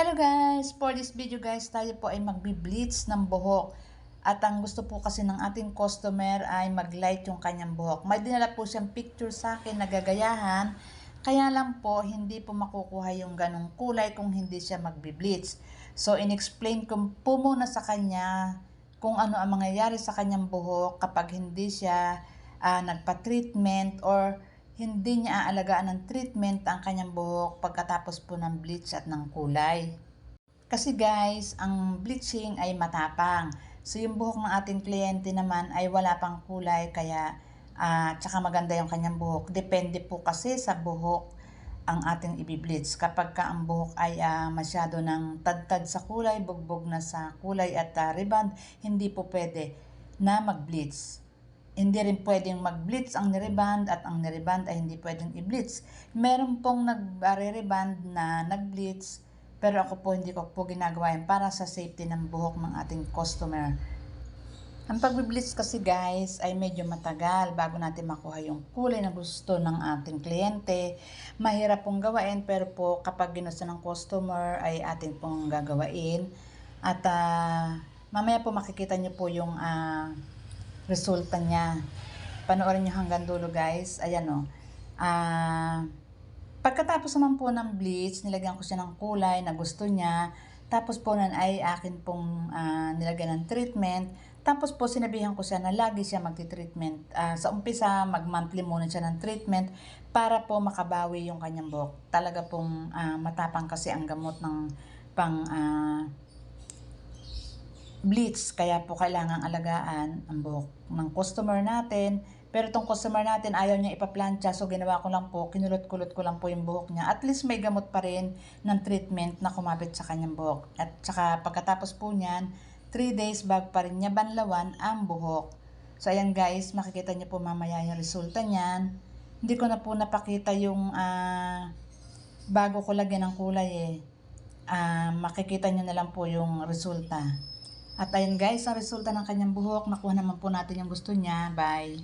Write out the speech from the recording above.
Hello guys! For this video guys, tayo po ay magbi-bleach ng buhok. At ang gusto po kasi ng ating customer ay mag-light yung kanyang buhok. May dinala po siyang picture sa akin na gagayahan. Kaya lang po, hindi po makukuha yung ganong kulay kung hindi siya magbi-bleach. So, in-explain ko po muna sa kanya kung ano ang mangyayari sa kanyang buhok kapag hindi siya ah, nagpa-treatment or hindi niya aalagaan ng treatment ang kanyang buhok pagkatapos po ng bleach at ng kulay. Kasi guys, ang bleaching ay matapang. So yung buhok ng ating kliyente naman ay wala pang kulay kaya ah tsaka maganda yung kanyang buhok. Depende po kasi sa buhok ang ating ibibleach. Kapag ka ang buhok ay ah, masyado ng tadtad sa kulay, bugbog na sa kulay at ah, reband, hindi po pwede na mag-bleach. Hindi rin pwedeng mag-bleach ang nireband at ang nireband ay hindi pwedeng i-bleach. Meron pong nag-reband na nag-bleach pero ako po hindi ko po ginagawa yan para sa safety ng buhok ng ating customer. Ang pag-bleach kasi guys ay medyo matagal bago natin makuha yung kulay na gusto ng ating kliyente. Mahirap pong gawain pero po kapag ginusto ng customer ay atin pong gagawain. At ah, mamaya po makikita niyo po yung ah, resulta niya. Panoorin niyo hanggang dulo guys. Ayan o. Ah... Pagkatapos naman po ng bleach, nilagyan ko siya ng kulay na gusto niya. Tapos po nun ay akin pong ah, nilagyan ng treatment. Tapos po sinabihan ko siya na lagi siya magti-treatment. Ah, sa umpisa, mag-monthly muna siya ng treatment para po makabawi yung kanyang buhok. Talaga pong ah, matapang kasi ang gamot ng pang ah, bleach. Kaya po kailangang alagaan ang buhok ng customer natin. Pero itong customer natin ayaw niya ipaplantsa. So ginawa ko lang po, kinulot-kulot ko lang po yung buhok niya. At least may gamot pa rin ng treatment na kumapit sa kanyang buhok. At saka pagkatapos po niyan, 3 days bago pa rin niya banlawan ang buhok. So ayan guys, makikita niyo po mamaya yung resulta niyan. Hindi ko na po napakita yung ah, bago ko lagyan ng kulay eh. Ah, makikita niyo na lang po yung resulta. At ayun guys, ang resulta ng kanyang buhok, nakuha naman po natin yung gusto niya. Bye!